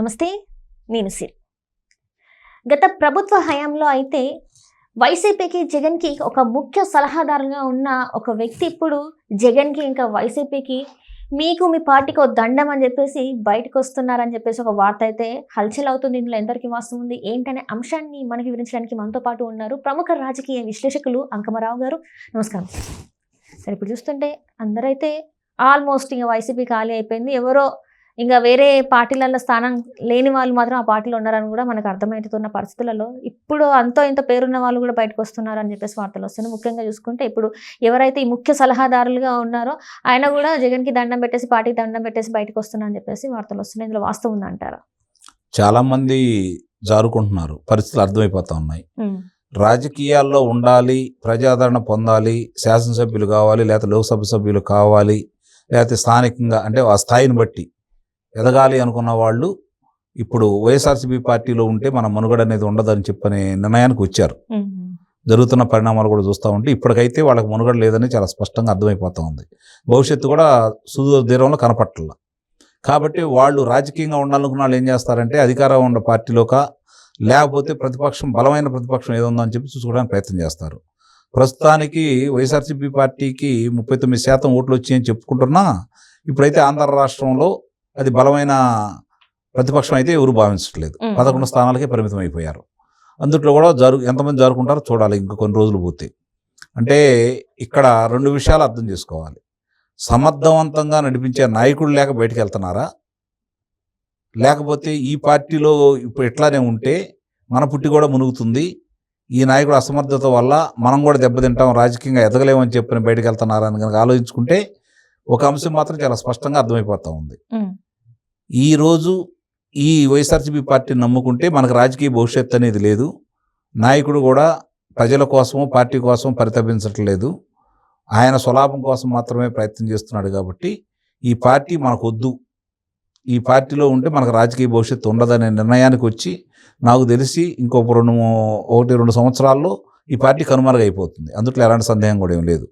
నమస్తే నేను సిరి గత ప్రభుత్వ హయాంలో అయితే వైసీపీకి జగన్కి ఒక ముఖ్య సలహాదారుగా ఉన్న ఒక వ్యక్తి ఇప్పుడు జగన్కి ఇంకా వైసీపీకి మీకు మీ పార్టీకి ఒక దండం అని చెప్పేసి బయటకు వస్తున్నారని చెప్పేసి ఒక వార్త అయితే హల్చల్ అవుతుంది. ఇందులో ఎందరికీ వాస్తవం ఉంది? ఏంటనే అంశాన్ని మనకి వివరించడానికి మనతో పాటు ఉన్నారు ప్రముఖ రాజకీయ విశ్లేషకులు అంకమరావు గారు. నమస్కారం. సరే ఇప్పుడు చూస్తుంటే అందరైతే ఆల్మోస్ట్ ఇంకా వైసీపీ ఖాళీ అయిపోయింది. ఎవరో ఇంకా వేరే పార్టీలలో స్థానం లేని వాళ్ళు మాత్రం ఆ పార్టీలో ఉన్నారని కూడా మనకు అర్థమవుతున్న పరిస్థితులలో ఇప్పుడు అంతో ఇంత పేరున్న వాళ్ళు కూడా బయటకు వస్తున్నారు అని చెప్పేసి వార్తలు వస్తున్నాయి. ముఖ్యంగా చూసుకుంటే ఇప్పుడు ఎవరైతే ఈ ముఖ్య సలహాదారులుగా ఉన్నారో ఆయన కూడా జగన్కి దండం పెట్టేసి పార్టీకి దండం పెట్టేసి బయటకు వస్తున్నా అని చెప్పేసి వార్తలు వస్తున్నాయి. ఇందులో వాస్తవం ఉందంటారా? చాలా మంది జారుకుంటున్నారు. పరిస్థితులు అర్థమైపోతా ఉన్నాయి. రాజకీయాల్లో ఉండాలి ప్రజాదరణ పొందాలి శాసనసభ్యులు కావాలి లేకపోతే లోక్సభ సభ్యులు కావాలి లేకపోతే స్థానికంగా అంటే ఆ స్థాయిని బట్టి ఎదగాలి అనుకున్న వాళ్ళు ఇప్పుడు వైఎస్ఆర్సీపీ పార్టీలో ఉంటే మన మనుగడ అనేది ఉండదని చెప్పని నిర్ణయానికి వచ్చారు. జరుగుతున్న పరిణామాలు కూడా చూస్తూ ఉంటే ఇప్పటికైతే వాళ్ళకి మనుగడ లేదని చాలా స్పష్టంగా అర్థమైపోతా ఉంది. భవిష్యత్తు కూడా సుదూర దూరంలో కనపట్ల కాబట్టి వాళ్ళు రాజకీయంగా ఉండాలనుకున్న వాళ్ళు ఏం చేస్తారంటే అధికారం ఉన్న పార్టీలోక లేకపోతే ప్రతిపక్షం బలమైన ప్రతిపక్షం ఏదో అని చెప్పి చూసుకోవడానికి ప్రయత్నం చేస్తారు. ప్రస్తుతానికి వైఎస్ఆర్సీపీ పార్టీకి ముప్పై తొమ్మిది శాతం ఓట్లు వచ్చాయని చెప్పుకుంటున్నా ఇప్పుడైతే ఆంధ్ర రాష్ట్రంలో అది బలమైన ప్రతిపక్షం అయితే ఎవరు భావించట్లేదు. పదకొండు స్థానాలకే పరిమితం అయిపోయారు అందుట్లో కూడా జరు ఎంతమంది జరుపుకుంటారో చూడాలి ఇంకా కొన్ని రోజులు పోతే అంటే ఇక్కడ రెండు విషయాలు అర్థం చేసుకోవాలి. సమర్థవంతంగా నడిపించే నాయకుడు లేక బయటికి వెళ్తున్నారా లేకపోతే ఈ పార్టీలో ఇప్పుడు ఎట్లానే ఉంటే మన పుట్టి కూడా మునుగుతుంది. ఈ నాయకుడు అసమర్థత వల్ల మనం కూడా దెబ్బతింటాం రాజకీయంగా ఎదగలేమని చెప్పని బయటకు వెళ్తున్నారా అని కనుక ఆలోచించుకుంటే ఒక అంశం మాత్రం చాలా స్పష్టంగా అర్థమైపోతా ఉంది. ఈ రోజు ఈ వైఎస్ఆర్సీపీ పార్టీని నమ్ముకుంటే మనకు రాజకీయ భవిష్యత్తు అనేది లేదు. నాయకుడు కూడా ప్రజల కోసము పార్టీ కోసం పరితపించట్లేదు. ఆయన స్వలాభం కోసం మాత్రమే ప్రయత్నం చేస్తున్నాడు కాబట్టి ఈ పార్టీ మనకు వద్దు ఈ పార్టీలో ఉంటే మనకు రాజకీయ భవిష్యత్తు ఉండదనే నిర్ణయానికి వచ్చి నాకు తెలిసి ఇంకొక రెండు ఒకటి రెండు సంవత్సరాల్లో ఈ పార్టీ కనుమరుగైపోతుంది. అందుట్లో ఎలాంటి సందేహం కూడా ఏం లేదు.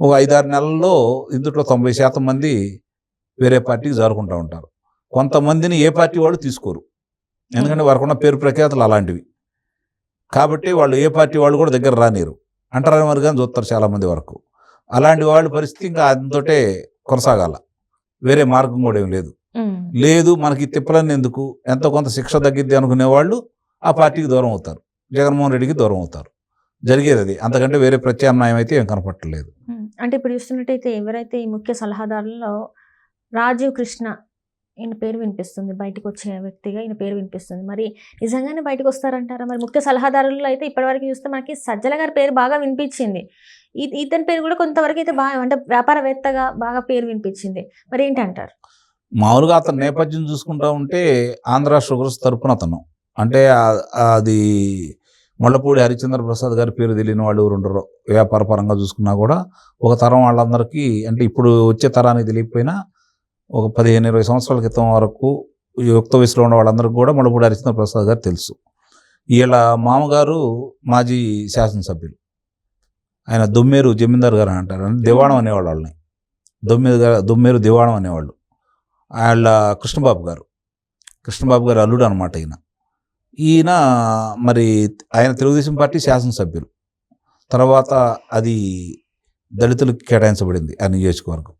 ఒక ఐదారు నెలల్లో ఇందులో తొంభై శాతం మంది వేరే పార్టీకి జారుకుంటూ ఉంటారు. కొంతమందిని ఏ పార్టీ వాళ్ళు తీసుకోరు. ఎందుకంటే వారికి ఉన్న పేరు ప్రఖ్యాతులు అలాంటివి. కాబట్టి వాళ్ళు ఏ పార్టీ వాళ్ళు కూడా దగ్గర రానిరు అంటారని మరి కానీ చూస్తారు చాలామంది వరకు. అలాంటి వాళ్ళ పరిస్థితి ఇంకా అంతటే కొనసాగాల. వేరే మార్గం కూడా ఏం లేదు. లేదు మనకి ఈ తిప్పలన్నీ ఎందుకు? ఎంతో కొంత శిక్ష తగ్గిద్ది అనుకునే వాళ్ళు ఆ పార్టీకి దూరం అవుతారు. జగన్మోహన్ రెడ్డికి దూరం అవుతారు. జరిగేది అది. అంతకంటే వేరే ప్రత్యామ్నాయం అయితే ఏం కనపట్టలేదు. అంటే ఇప్పుడు చూస్తున్నట్టయితే ఎవరైతే ఈ ముఖ్య సలహాదారులలో రాజీవ్ కృష్ణ ఈయన పేరు వినిపిస్తుంది. బయటకు వచ్చే వ్యక్తిగా ఈయన పేరు వినిపిస్తుంది. మరి నిజంగానే బయటకు వస్తారంటారా? మరి ముఖ్య సలహాదారుల్లో అయితే ఇప్పటివరకు చూస్తే మనకి సజ్జల గారి పేరు బాగా వినిపించింది. ఇతని పేరు కూడా కొంతవరకు అయితే బాగా అంటే వ్యాపారవేత్తగా బాగా పేరు వినిపించింది. మరి ఏంటంటారు? మామూలుగా అతని నేపథ్యం చూసుకుంటా ఉంటే ఆంధ్ర షుగర్స్ తరపున అతను. అంటే అది మొళ్ళపూడి హరిచంద్ర ప్రసాద్ గారి పేరు తెలియని వాళ్ళు ఎవరు ఉండరు వ్యాపార పరంగా చూసుకున్నా కూడా ఒక తరం వాళ్ళందరికీ అంటే ఇప్పుడు వచ్చే తరానికి తెలియకపోయినా ఒక పదిహేను ఇరవై సంవత్సరాల క్రితం వరకు ఈ యుక్త వయసులో ఉన్న వాళ్ళందరికీ కూడా మొళ్ళపూడి హరిచంద్ర ప్రసాద్ గారు తెలుసు. వీళ్ళ మామగారు మాజీ శాసనసభ్యులు. ఆయన దొమ్మేరు జమీందార్ గారు అని అంటారు. అంటే దివాణం అనేవాళ్ళు వాళ్ళని. దొమ్మేరు గారు దొమ్మేరు దివాణం అనేవాళ్ళు. వాళ్ళ కృష్ణబాబు గారు. కృష్ణబాబు గారు అల్లుడు అనమాట ఈయన. ఈయన మరి ఆయన తెలుగుదేశం పార్టీ శాసనసభ్యులు. తర్వాత అది దళితులకు కేటాయించబడింది ఆ నియోజకవర్గం.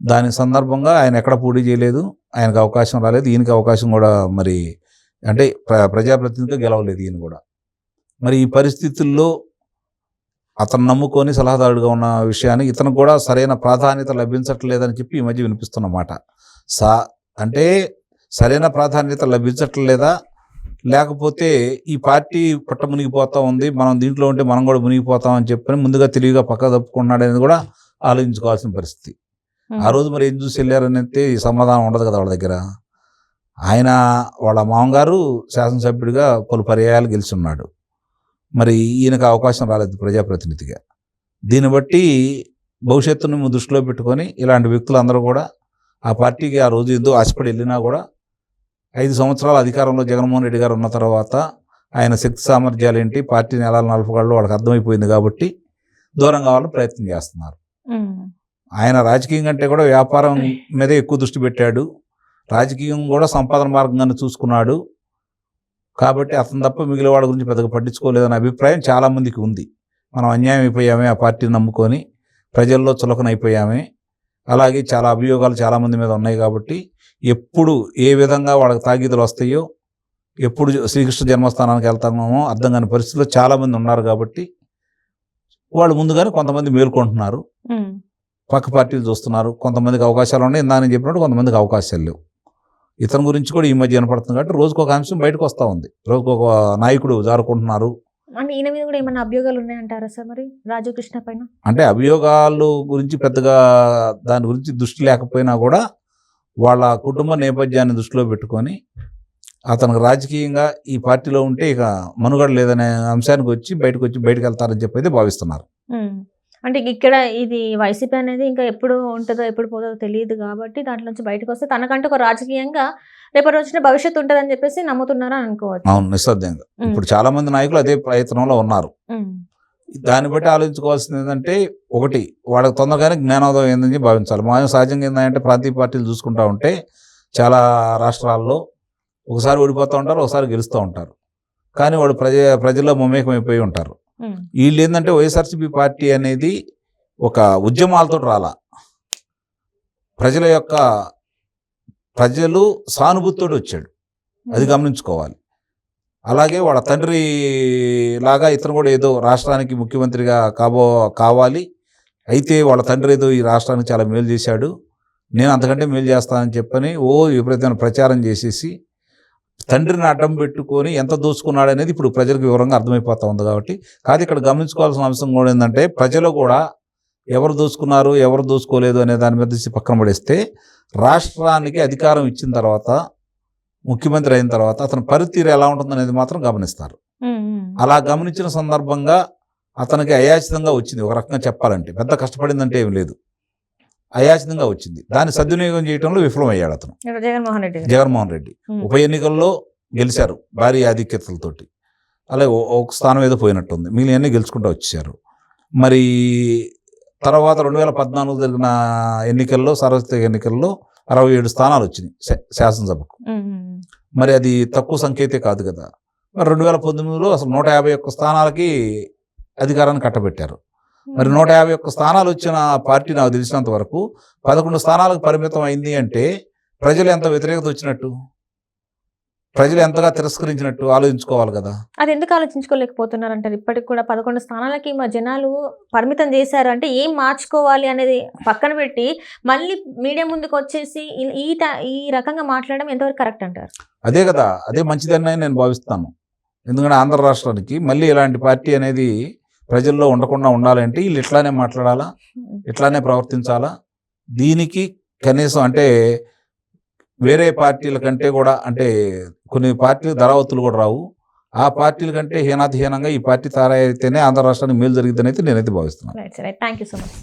దాని సందర్భంగా ఆయన ఎక్కడ పోటీ చేయలేదు ఆయనకు అవకాశం రాలేదు ఈయనకి అవకాశం కూడా మరి అంటే ప్ర ప్రజాప్రతినిధిగా గెలవలేదు ఈయన కూడా. మరి ఈ పరిస్థితుల్లో అతను నమ్ముకొని సలహాదారుడిగా ఉన్న విషయాన్ని ఇతను కూడా సరైన ప్రాధాన్యత లభించట్లేదని చెప్పి ఈ మధ్య వినిపిస్తున్నమాట సా అంటే సరైన ప్రాధాన్యత లభించట్లేదా? లేకపోతే ఈ పార్టీ పుట్ట మునిగిపోతా ఉంది మనం దీంట్లో ఉంటే మనం కూడా మునిగిపోతాం అని చెప్పని ముందుగా తెలివిగా పక్క తప్పుకున్నాడు అనేది కూడా ఆలోచించుకోవాల్సిన పరిస్థితి. ఆ రోజు మరి ఏం చూసి వెళ్ళారని అయితే ఈ సమాధానం ఉండదు కదా వాళ్ళ దగ్గర. ఆయన వాళ్ళ మామగారు శాసనసభ్యుడిగా పలు పర్యాయాలు గెలుచున్నాడు. మరి ఈయనకు అవకాశం రాలేదు ప్రజాప్రతినిధిగా. దీన్ని బట్టి భవిష్యత్తును దృష్టిలో పెట్టుకొని ఇలాంటి వ్యక్తులు అందరూ కూడా ఆ పార్టీకి ఆ రోజు ఏదో ఆశపడి వెళ్ళినా కూడా ఐదు సంవత్సరాల అధికారంలో జగన్మోహన్ రెడ్డి గారు ఉన్న తర్వాత ఆయన శక్తి సామర్థ్యాలు ఏంటి పార్టీని ఎలా నలపగలడో వాళ్ళకి అర్థమైపోయింది కాబట్టి దూరం కావాలని ప్రయత్నం చేస్తున్నారు. ఆయన రాజకీయం కంటే కూడా వ్యాపారం మీదే ఎక్కువ దృష్టి పెట్టాడు. రాజకీయం కూడా సంపాదన మార్గంగానే చూసుకున్నాడు. కాబట్టి అతను తప్ప మిగిలిన వాడి గురించి పెద్దగా పట్టించుకోలేదనే అభిప్రాయం చాలా మందికి ఉంది. మనం అన్యాయం అయిపోయామే ఆ పార్టీని నమ్ముకొని ప్రజల్లో చులకనైపోయామే. అలాగే చాలా అభియోగాలు చాలా మంది మీద ఉన్నాయి కాబట్టి ఎప్పుడు ఏ విధంగా వాళ్ళకి తాగీదులు వస్తాయో ఎప్పుడు శ్రీకృష్ణ జన్మస్థానానికి వెళ్తామో అర్థం కాని పరిస్థితుల్లో చాలా మంది ఉన్నారు కాబట్టి వాళ్ళు ముందుగానే కొంతమంది మేల్కొంటున్నారు. పక్క పార్టీలు చూస్తున్నారు. కొంతమందికి అవకాశాలు ఉన్నాయి. ఇందా నేను చెప్పినట్టు కొంతమందికి అవకాశాలు లేవు. ఇతని గురించి కూడా ఈ మధ్య వినపడుతుంది కాబట్టి రోజుకు ఒక అంశం బయటకు వస్తూ ఉంది. రోజుకు ఒక నాయకుడు జారుకుంటున్నారు. అంటే ఈయన మీద కూడా ఏమైనా అభియోగాలు ఉన్నాయంటారా సార్ మరి రాజు కృష్ణ పైన అంటే అభియోగాలు గురించి పెద్దగా దాని గురించి దృష్టి లేకపోయినా కూడా వాళ్ళ కుటుంబ నేపథ్యాన్ని దృష్టిలో పెట్టుకొని అతనికి రాజకీయంగా ఈ పార్టీలో ఉంటే ఇక మనుగడ లేదనే అంశానికి వచ్చి బయటకు వచ్చి బయటకు వెళ్తారని చెప్పి అయితే భావిస్తున్నారు. అంటే ఇక్కడ ఇది వైసీపీ అనేది ఇంకా ఎప్పుడు ఉంటుందో ఎప్పుడు పోతుందో తెలియదు కాబట్టి దాంట్లో నుంచి బయటకు వస్తే తనకంటే ఒక రాజకీయంగా రేపటి రోజున భవిష్యత్తు ఉంటుందని చెప్పేసి నమ్ముతున్నారని అనుకోవచ్చు అవును నిస్సందేహంగా. ఇప్పుడు చాలా మంది నాయకులు అదే ప్రయత్నంలో ఉన్నారు. దాన్ని బట్టి ఆలోచించుకోవాల్సింది ఏంటంటే ఒకటి వాళ్ళకి తొందరగానే జ్ఞానోదయం ఏందని భావించాలి మా సహజంగా ఏంటంటే ప్రాంతీయ పార్టీలు చూసుకుంటా ఉంటే చాలా రాష్ట్రాల్లో ఒకసారి ఓడిపోతూ ఉంటారు ఒకసారి గెలుస్తూ ఉంటారు కానీ వాళ్ళు ప్రజ ప్రజల్లో మమేకం అయిపోయి ఉంటారు. వీళ్ళు ఏంటంటే వైఎస్ఆర్సీపీ పార్టీ అనేది ఒక ఉద్యమాలతో రాలా. ప్రజల యొక్క ప్రజలు సానుభూతితోటి వచ్చాడు. అది గమనించుకోవాలి. అలాగే వాళ్ళ తండ్రి లాగా ఇతను కూడా ఏదో రాష్ట్రానికి ముఖ్యమంత్రిగా కాబో కావాలి. అయితే వాళ్ళ తండ్రి ఏదో ఈ రాష్ట్రానికి చాలా మేలు చేశాడు. నేను అంతకంటే మేలు చేస్తానని చెప్పని ఓ విపరీతమైన ప్రచారం చేసేసి తండ్రిని అడ్డం పెట్టుకొని ఎంత దోచుకున్నాడు అనేది ఇప్పుడు ప్రజలకు వివరంగా అర్థమైపోతా ఉంది కాబట్టి. కాదు ఇక్కడ గమనించుకోవాల్సిన అంశం కూడా ఏంటంటే ప్రజలు కూడా ఎవరు దోచుకున్నారు ఎవరు దోచుకోలేదు అనే దాని మీద పక్కన పడేస్తే రాష్ట్రానికి అధికారం ఇచ్చిన తర్వాత ముఖ్యమంత్రి అయిన తర్వాత అతని పరితీరు ఎలా ఉంటుందనేది మాత్రం గమనిస్తారు. అలా గమనించిన సందర్భంగా అతనికి అయాచితంగా వచ్చింది. ఒక రకంగా చెప్పాలంటే పెద్ద కష్టపడిందంటే ఏం లేదు. అయాచితంగా వచ్చింది. దాన్ని సద్వినియోగం చేయడంలో విఫలమయ్యాడు అతను. ఇక్కడ జగన్మోహన్ రెడ్డి. జగన్మోహన్ రెడ్డి. ఉప ఎన్నికల్లో గెలిచారు భారీ ఆధిక్యతలతోటి. అలాగే ఒక స్థానం ఏదో పోయినట్టుంది. మిగిలిన గెలుచుకుంటూ వచ్చారు. మరి తర్వాత రెండు వేల పద్నాలుగు జరిగిన ఎన్నికల్లో సార్వత్రిక ఎన్నికల్లో అరవై ఏడు స్థానాలు వచ్చినాయి శా- శాసనసభకు. మరి అది తక్కువ సంఖ్యతే కాదు కదా. మరి రెండు వేల పంతొమ్మిదిలో అసలు నూట యాభై ఒక్క స్థానాలకి అధికారాన్ని కట్టబెట్టారు. మరి నూట యాభై ఒక్క స్థానాలు వచ్చిన పార్టీ నాకు తెలిసినంత వరకు పదకొండు స్థానాలకు పరిమితం అయింది అంటే ప్రజలు ఎంత వ్యతిరేకత వచ్చినట్టు? ప్రజలు ఎంతగా తిరస్కరించినట్టు ఆలోచించుకోవాలి కదా? అది ఎందుకు ఆలోచించుకోలేకపోతున్నారు అంటారు ఇప్పటికి కూడా పదకొండు స్థానాలకి మా జనాలు పరిమితం చేశారు అంటే ఏం మార్చుకోవాలి అనేది పక్కన పెట్టి మళ్ళీ మీడియా ముందుకు వచ్చేసి ఈ- ఈ రకంగా మాట్లాడడం ఎంతవరకు కరెక్ట్ అంటారు? అదే కదా అదే మంచిదని నేను భావిస్తాను. ఎందుకంటే ఆంధ్ర రాష్ట్రానికి మళ్ళీ ఇలాంటి పార్టీ అనేది ప్రజల్లో ఉండకుండా ఉండాలంటే వీళ్ళు ఇట్లానే మాట్లాడాలా? ఇట్లానే ప్రవర్తించాలా? దీనికి కనీసం అంటే వేరే పార్టీల కంటే కూడా అంటే కొన్ని పార్టీలు ధరావతులు కూడా రావు. ఆ పార్టీల కంటే హీనాతిహీనంగా ఈ పార్టీ తయారైతేనే ఆంధ్ర రాష్ట్రానికి మేలు జరిగిద్దని అయితే నేనైతే భావిస్తున్నాను. Thank you so much